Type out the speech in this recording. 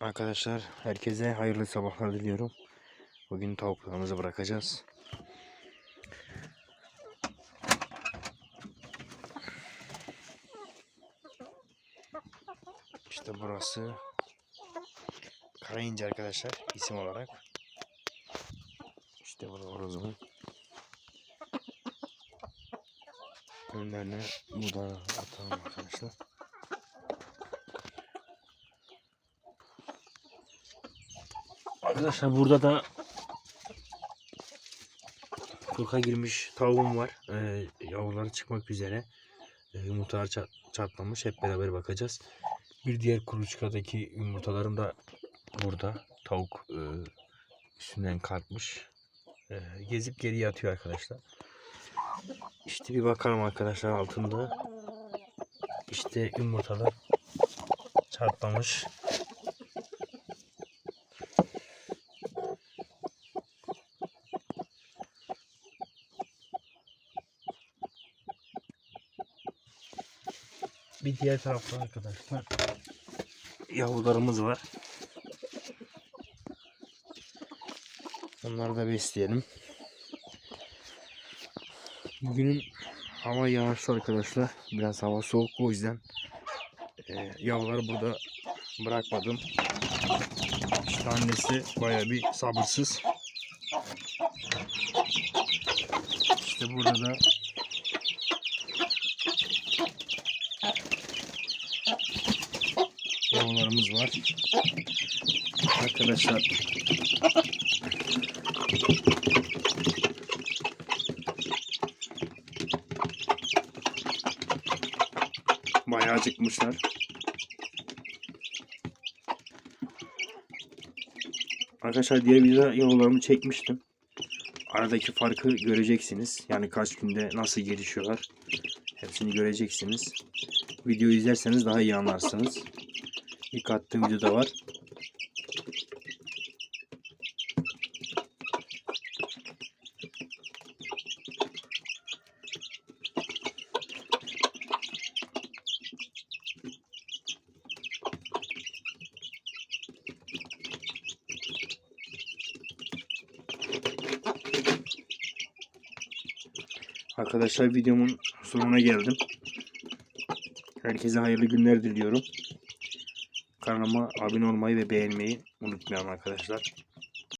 Arkadaşlar herkese hayırlı sabahlar diliyorum. Bugün tavuklarımızı bırakacağız. İşte burası Karayince arkadaşlar isim olarak. İşte burada horozum. Önlerine bu da atalım arkadaşlar. Arkadaşlar burada da kurka girmiş tavuğum var. Ee, yavruları çıkmak üzere. Ee, yumurtalar ça- çatlamış. Hep beraber bakacağız. Bir diğer kuluçkadaki yumurtalarım da burada. Tavuk e, üstünden kalkmış. Ee, gezip geriye atıyor arkadaşlar. İşte bir bakalım arkadaşlar altında. İşte yumurtalar çatlamış. Bir diğer tarafta arkadaşlar yavrularımız var. Onları da besleyelim. Bugünün hava yağışlı arkadaşlar. Biraz hava soğuk o yüzden e, yavruları burada bırakmadım. İşte annesi baya bir sabırsız. İşte burada da yavrularımız var. Arkadaşlar bayağı acıkmışlar. Arkadaşlar diğer videoda yavrularımı çekmiştim. Aradaki farkı göreceksiniz. Yani kaç günde nasıl gelişiyorlar. Hepsini göreceksiniz. Videoyu izlerseniz daha iyi anlarsınız. İlk attığım videoda var. Arkadaşlar videomun sonuna geldim. Herkese hayırlı günler diliyorum. Kanalıma abone olmayı ve beğenmeyi unutmayalım arkadaşlar.